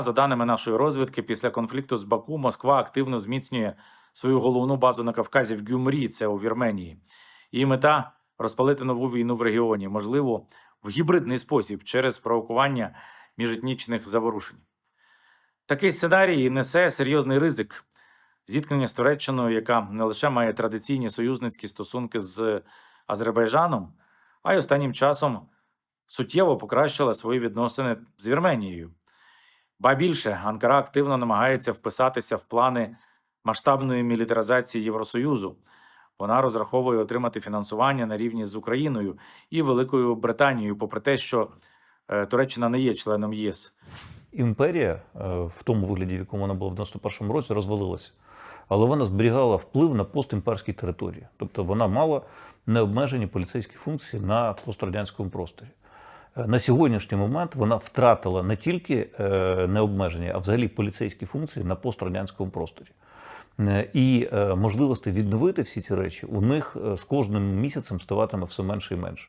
За даними нашої розвідки, після конфлікту з Баку Москва активно зміцнює свою головну базу на Кавказі в Гюмрі, це у Вірменії. Її мета розпалити нову війну в регіоні, можливо, в гібридний спосіб через провокування міжетнічних заворушень. Такий сценарій несе серйозний ризик зіткнення з Туреччиною, яка не лише має традиційні союзницькі стосунки з Азербайджаном, а й останнім часом суттєво покращила свої відносини з Вірменією. Ба більше, Анкара активно намагається вписатися в плани масштабної мілітаризації Євросоюзу. Вона розраховує отримати фінансування на рівні з Україною і Великою Британією, попри те, що е, Туреччина не є членом ЄС. Імперія е, в тому вигляді, в якому вона була в 91-му році, розвалилася. Але вона зберігала вплив на постімперські території. Тобто вона мала необмежені поліцейські функції на пострадянському просторі. На сьогоднішній момент вона втратила не тільки е, необмежені, а взагалі поліцейські функції на пострадянському просторі. Е, І е, можливості відновити всі ці речі у них з кожним місяцем ставатиме все менше і менше.